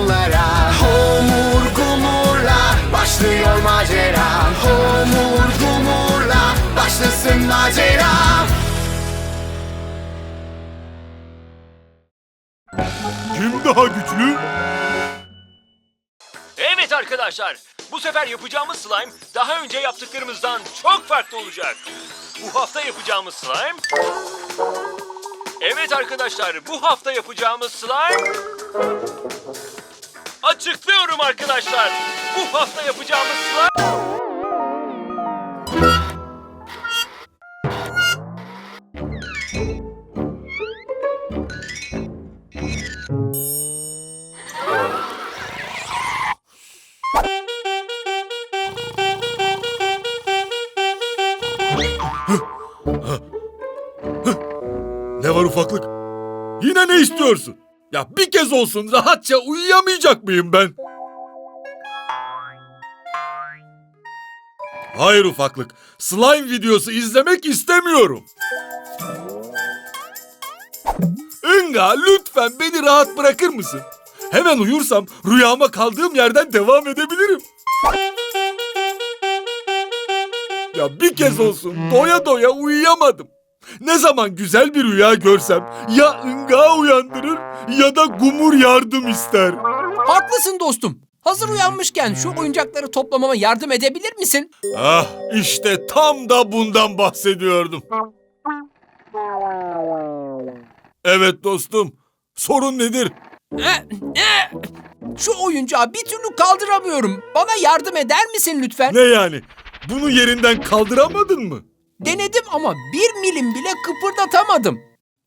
onlara Homur Gumur'la Başlıyor macera Homur Gumur'la Başlasın macera Kim daha güçlü? Evet arkadaşlar, bu sefer yapacağımız slime daha önce yaptıklarımızdan çok farklı olacak. Bu hafta yapacağımız slime... Evet arkadaşlar, bu hafta yapacağımız slime... Açıklıyorum arkadaşlar. Bu hafta yapacağımız slime... Ne var ufaklık? Yine ne istiyorsun? Ya bir kez olsun rahatça uyuyamayacak mıyım ben? Hayır ufaklık. Slime videosu izlemek istemiyorum. Inga lütfen beni rahat bırakır mısın? Hemen uyursam rüyama kaldığım yerden devam edebilirim. Ya bir kez olsun doya doya uyuyamadım. Ne zaman güzel bir rüya görsem ya ınga uyandırır ya da gumur yardım ister. Haklısın dostum. Hazır uyanmışken şu oyuncakları toplamama yardım edebilir misin? Ah işte tam da bundan bahsediyordum. Evet dostum. Sorun nedir? Eh, eh. Şu oyuncağı bir türlü kaldıramıyorum. Bana yardım eder misin lütfen? Ne yani? Bunu yerinden kaldıramadın mı? Denedim ama bir milim bile kıpırdatamadım.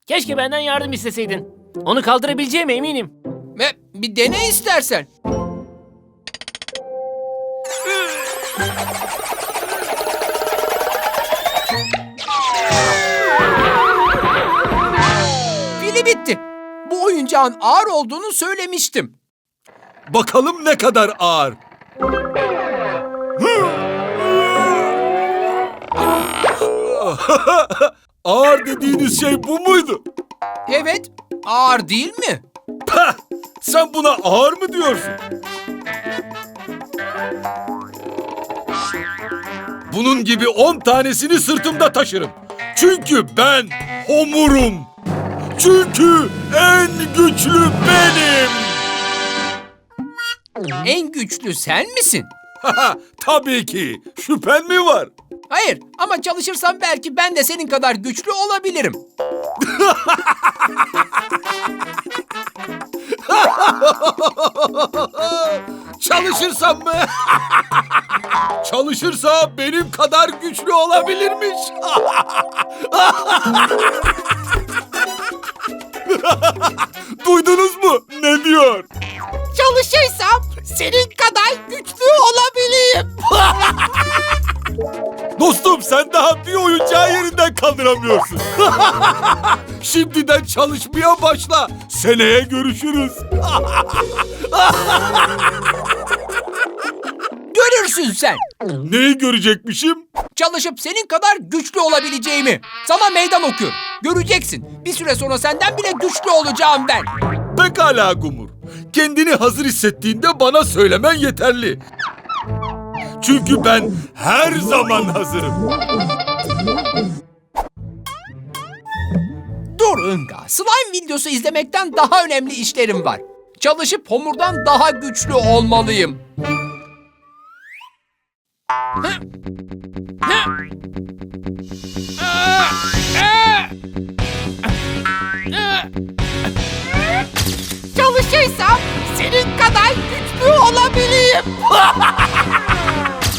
Keşke benden yardım isteseydin. Onu kaldırabileceğime eminim. Ve bir dene istersen. Pili bitti. Bu oyuncağın ağır olduğunu söylemiştim. Bakalım ne kadar ağır. ağır dediğiniz şey bu muydu? Evet, ağır değil mi? Pah! Sen buna ağır mı diyorsun? Bunun gibi on tanesini sırtımda taşırım. Çünkü ben homurum. Çünkü en güçlü benim. En güçlü sen misin? Tabii ki. Şüphen mi var? Hayır ama çalışırsam belki ben de senin kadar güçlü olabilirim. Çalışırsam mı? Çalışırsa benim kadar güçlü olabilirmiş. Duydunuz mu? Ne diyor? Çalışırsam senin sen daha bir oyuncağı yerinden kaldıramıyorsun. Şimdiden çalışmaya başla. Seneye görüşürüz. Görürsün sen. Neyi görecekmişim? Çalışıp senin kadar güçlü olabileceğimi. Sana meydan okuyorum. Göreceksin. Bir süre sonra senden bile güçlü olacağım ben. Pekala Gumur. Kendini hazır hissettiğinde bana söylemen yeterli. Çünkü ben her zaman hazırım. Dur Inga. Slime videosu izlemekten daha önemli işlerim var. Çalışıp homurdan daha güçlü olmalıyım. Hı. Çalışırsam senin kadar güçlü olabileyim.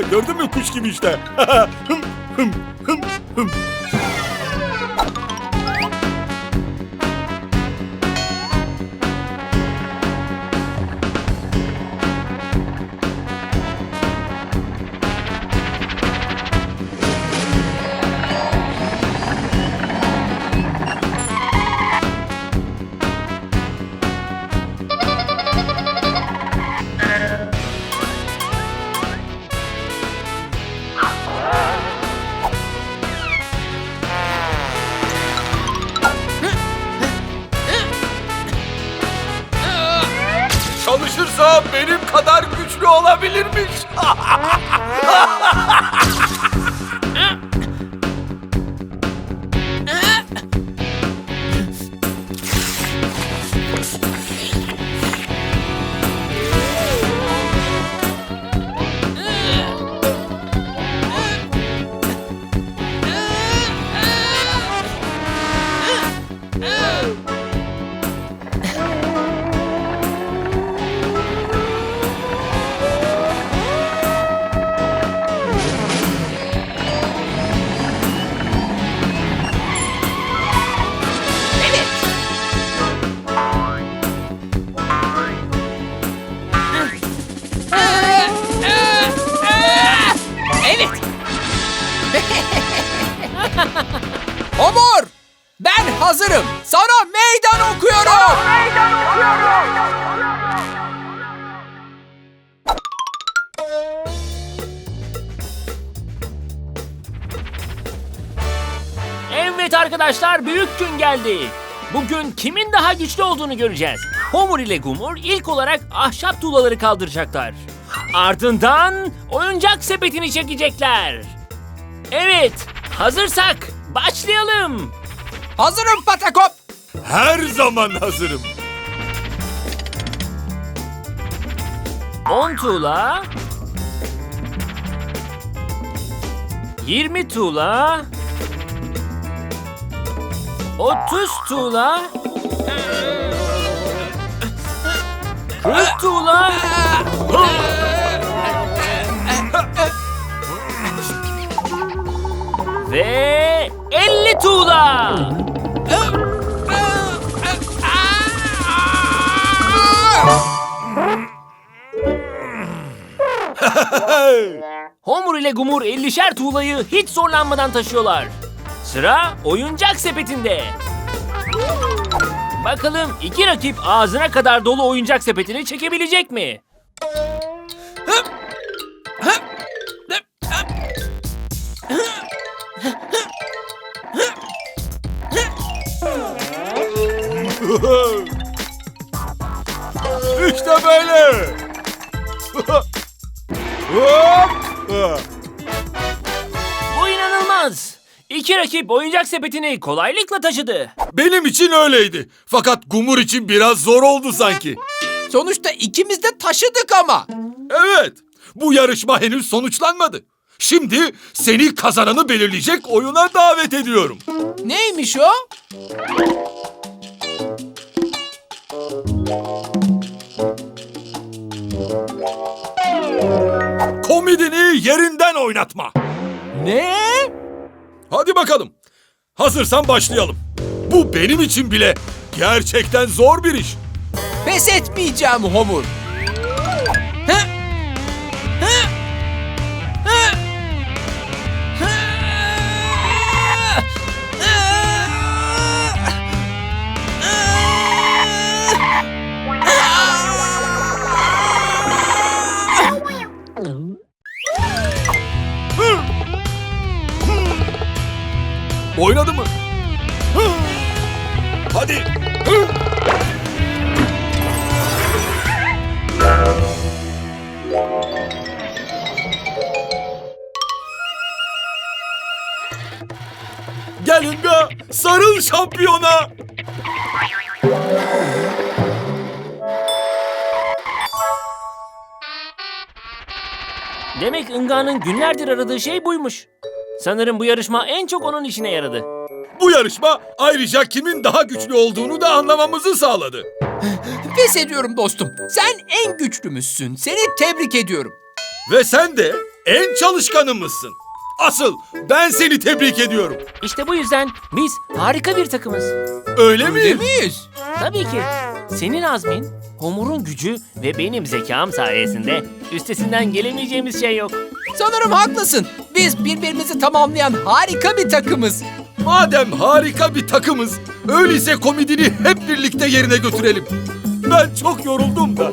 Gördün mü kuş gibi işte. Hım, hım, hım, hım. Çalışırsa benim kadar güçlü olabilirmiş. hazırım. Sana meydan okuyorum. Evet arkadaşlar büyük gün geldi. Bugün kimin daha güçlü olduğunu göreceğiz. Homur ile Gumur ilk olarak ahşap tuğlaları kaldıracaklar. Ardından oyuncak sepetini çekecekler. Evet, hazırsak başlayalım. Hazırım Patakop. Her zaman hazırım. 10 tuğla. 20 tuğla. 30 tuğla. 40 tuğla. Ve 50 tuğla. Homur ile Gumur 50'şer tuğlayı hiç zorlanmadan taşıyorlar. Sıra oyuncak sepetinde. Bakalım iki rakip ağzına kadar dolu oyuncak sepetini çekebilecek mi? Rakip oyuncak sepetini kolaylıkla taşıdı. Benim için öyleydi. Fakat Gumur için biraz zor oldu sanki. Sonuçta ikimiz de taşıdık ama. Evet. Bu yarışma henüz sonuçlanmadı. Şimdi seni kazananı belirleyecek oyuna davet ediyorum. Neymiş o? Komedini yerinden oynatma. Ne? Hadi bakalım. Hazırsan başlayalım. Bu benim için bile gerçekten zor bir iş. Pes etmeyeceğim Homur. Şampiyona. Demek Inga'nın günlerdir aradığı şey buymuş. Sanırım bu yarışma en çok onun işine yaradı. Bu yarışma ayrıca kimin daha güçlü olduğunu da anlamamızı sağladı. Pes ediyorum dostum. Sen en güçlümüzsün. Seni tebrik ediyorum. Ve sen de en çalışkanımızsın. Asıl ben seni tebrik ediyorum. İşte bu yüzden biz harika bir takımız. Öyle mi? Değil miyiz? Tabii ki. Senin azmin, Homur'un gücü ve benim zekam sayesinde üstesinden gelemeyeceğimiz şey yok. Sanırım haklısın. Biz birbirimizi tamamlayan harika bir takımız. Madem harika bir takımız, öyleyse komedini hep birlikte yerine götürelim. Ben çok yoruldum da.